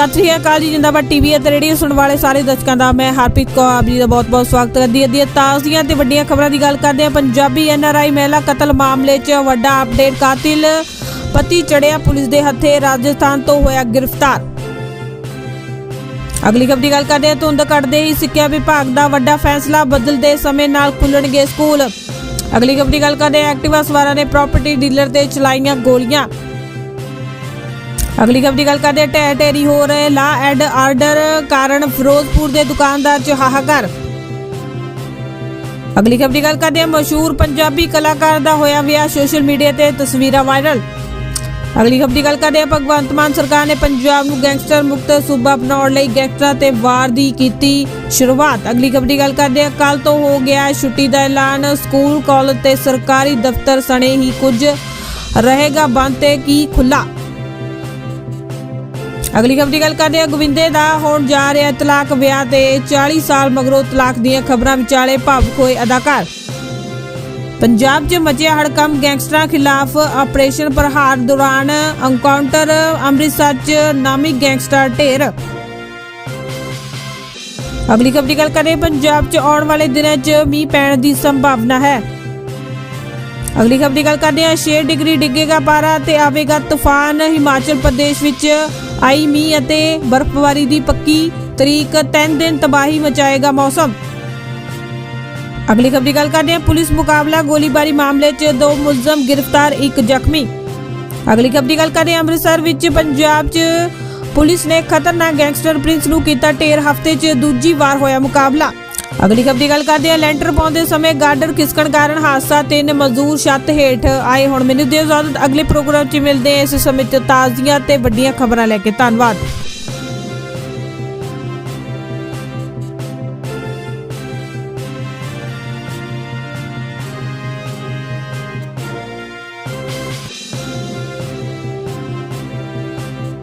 ਸਤਿ ਸ਼੍ਰੀ ਅਕਾਲ ਜੀ, ਜਿੰਦਾਬਾਦ ਟੀਵੀ ਅਤੇ ਰੇਡੀਓ ਸੁਣਨ ਵਾਲੇ ਸਾਰੇ ਦਰਸ਼ਕਾਂ ਦਾ, ਮੈਂ ਹਰਪ੍ਰੀਤ ਕੌਰ, ਆਪ ਜੀ ਦਾ ਬਹੁਤ-ਬਹੁਤ ਸਵਾਗਤ ਕਰਦੀ ਹਾਂ। ਦੀ ਤਾਜ਼ੀਆਂ ਤੇ ਵੱਡੀਆਂ ਖਬਰਾਂ ਦੀ ਗੱਲ ਕਰਦੇ ਹਾਂ। ਪੰਜਾਬੀ ਐਨਆਰਆਈ ਮਹਿਲਾ ਕਤਲ ਮਾਮਲੇ 'ਚ ਵੱਡਾ ਅਪਡੇਟ ਕਾਤਿਲ ਪਤੀ ਚੜਿਆ ਪੁਲਿਸ ਦੇ ਹੱਥੇ, ਰਾਜਸਥਾਨ ਤੋਂ ਹੋਇਆ ਗ੍ਰਿਫਤਾਰ। ਅਗਲੀ ਖਬਰ ਦੀ ਗੱਲ ਕਰਦੇ ਹਾਂ। ਧੁੰਦ ਕੱਢਦੇ ਹੀ ਸਿੱਖਿਆ ਵਿਭਾਗ ਦਾ ਵੱਡਾ ਫੈਸਲਾ ਬਦਲਦੇ ਸਮੇਂ ਨਾਲ ਖੁੱਲਣਗੇ ਸਕੂਲ। ਅਗਲੀ ਖਬਰ ਦੀ ਗੱਲ ਕਰਦੇ ਹਾਂ। ਐਕਟਿਵਾ ਸਵਾਰਾਂ ਨੇ ਪ੍ਰਾਪਰਟੀ ਡੀਲਰ ਤੇ ਚਲਾਈਆਂ ਗੋਲੀਆਂ। ਅਗਲੀ ਖਬਰ ਦੀ ਗੱਲ ਕਰਦੇ ਹਾਂ। ਢਹਿ ਢੇਰੀ ਹੋ ਰਹੇ ਲਾ ਐਡ ਆਰਡਰ ਕਾਰਨ ਫਿਰੋਜ਼ਪੁਰ ਦੇ ਦੁਕਾਨਦਾਰ ਚ ਹਾਹਾਕਾਰ। ਅਗਲੀ ਖਬਰ ਦੀ ਗੱਲ ਕਰਦੇ ਹਾਂ। ਮਸ਼ਹੂਰ ਪੰਜਾਬੀ ਕਲਾਕਾਰ ਦਾ ਹੋਇਆ ਵਿਆਹ ਸੋਸ਼ਲ ਮੀਡੀਆ ਤੇ ਤਸਵੀਰਾਂ ਵਾਇਰਲ। ਅਗਲੀ ਖਬਰ ਦੀ ਗੱਲ ਕਰਦੇ ਹਾਂ। ਭਗਵੰਤ ਮਾਨ ਸਰਕਾਰ ਨੇ ਪੰਜਾਬ ਨੂੰ ਗੈਂਗਸਟਰ ਮੁਕਤ ਸੂਬਾ ਬਣਾਉਣ ਲਈ ਗੈਂਗਸਟਰਾਂ ਤੇ ਵਾਰ ਦੀ ਕੀਤੀ ਸ਼ੁਰੂਆਤ। ਅਗਲੀ ਖਬਰ ਦੀ ਗੱਲ ਕਰਦੇ ਹਾਂ। ਕੱਲ ਤੋਂ ਹੋ ਗਿਆ ਛੁੱਟੀ ਦਾ ਐਲਾਨ। ਸਕੂਲ, ਕਾਲਜ ਤੇ ਸਰਕਾਰੀ ਦਫ਼ਤਰ ਸਣੇ ਹੀ ਕੁਝ ਰਹੇਗਾ ਬੰਦ ਤੇ ਕੀ ਖੁੱਲਾ ਅਗਲੀ ਖਬਰ ਦੀ ਗੱਲ ਕਰਦੇ ਹਾਂ। ਗੋਵਿੰਦੇ ਦਾ ਹੋਣ ਜਾ ਰਿਹਾ ਤਲਾਕ ਵਿਆਹ ਤੇ 40 ਸਾਲ ਮਗਰੋਂ ਤਲਾਕ ਦੀਆਂ ਖਬਰਾਂ ਵਿਚਾਲੇ ਭਾਵੁਕ ਹੋਏ ਅਦਾਕਾਰ। ਪੰਜਾਬ 'ਚ ਮਚਿਆ ਹੜਕੰਪ ਗੈਂਗਸਟਰਾਂ ਖਿਲਾਫ ਆਪਰੇਸ਼ਨ ਪ੍ਰਹਾਰ ਦੌਰਾਨ ਐਨਕਾਊਂਟਰ, ਅੰਮ੍ਰਿਤਸਰ 'ਚ ਨਾਮੀ ਗੈਂਗਸਟਰ ਢੇਰ। ਅਗਲੀ ਖਬਰ ਦੀ ਗੱਲ ਕਰੇ ਪੰਜਾਬ 'ਚ ਆਉਣ ਵਾਲੇ ਦਿਨਾਂ 'ਚ ਮੀਂਹ ਪੈਣ ਦੀ ਸੰਭਾਵਨਾ ਹੈ। ਅਗਲੀ ਖਬਰ ਦੀ ਗੱਲ ਕਰਦੇ ਹਾਂ। 6 ਡਿਗਰੀ ਡਿੱਗੇਗਾ ਪਾਰਾ ਤੇ ਆਵੇਗਾ ਤੂਫਾਨ। ਹਿਮਾਚਲ ਪ੍ਰਦੇਸ਼ ਵਿੱਚ ਆਈ ਮੀਂਹ ਅਤੇ ਬਰਫ਼ਬਾਰੀ ਦੀ ਪੱਕੀ ਤਰੀਕ। 3 ਦਿਨ ਤਬਾਹੀ ਮਚਾਏਗਾ ਮੌਸਮ। ਅਗਲੀ ਖਬਰ ਦੀ ਗੱਲ ਕਰਦੇ ਹਾਂ। ਪੁਲਿਸ ਮੁਕਾਬਲਾ ਗੋਲੀਬਾਰੀ ਮਾਮਲੇ 'ਚ ਦੋ ਮੁਲਜ਼ਮ ਗ੍ਰਿਫਤਾਰ, ਇੱਕ ਜ਼ਖਮੀ। ਅਗਲੀ ਖਬਰ ਦੀ ਗੱਲ ਕਰਦੇ ਹਾਂ। ਅੰਮ੍ਰਿਤਸਰ ਵਿੱਚ ਪੰਜਾਬ 'ਚ ਪੁਲਿਸ ਨੇ ਖਤਰਨਾਕ ਗੈਂਗਸਟਰ ਪ੍ਰਿੰਸ ਨੂੰ ਕੀਤਾ ਢੇਰ। ਹਫ਼ਤੇ 'ਚ ਦੂਜੀ ਵਾਰ ਹੋਇਆ ਮੁਕਾਬਲਾ। ਅਗਲੀ ਖਬਰ ਦੀ ਗੱਲ ਕਰਦੇ ਹਾਂ। ਲੈਂਟਰ ਪਾਉਂਦੇ ਸਮੇਂ ਗਾਰਡਰ ਖਿਸਕਣ ਕਾਰਨ ਹਾਦਸਾ ਤਿੰਨ ਮਜ਼ਦੂਰ ਛੱਤ ਹੇਠ ਆਏ ਹੁਣ। ਮੈਨੂੰ ਦਿਓ ਇਜਾਜ਼ਤ। ਅਗਲੇ ਪ੍ਰੋਗਰਾਮ 'ਚ ਮਿਲਦੇ ਹਾਂ। ਇਸ ਸਮੇਂ ਤੇ ਤਾਜ਼ੀਆਂ ਤੇ ਵੱਡੀਆਂ ਖਬਰਾਂ ਲੈ ਕੇ ਧੰਨਵਾਦ।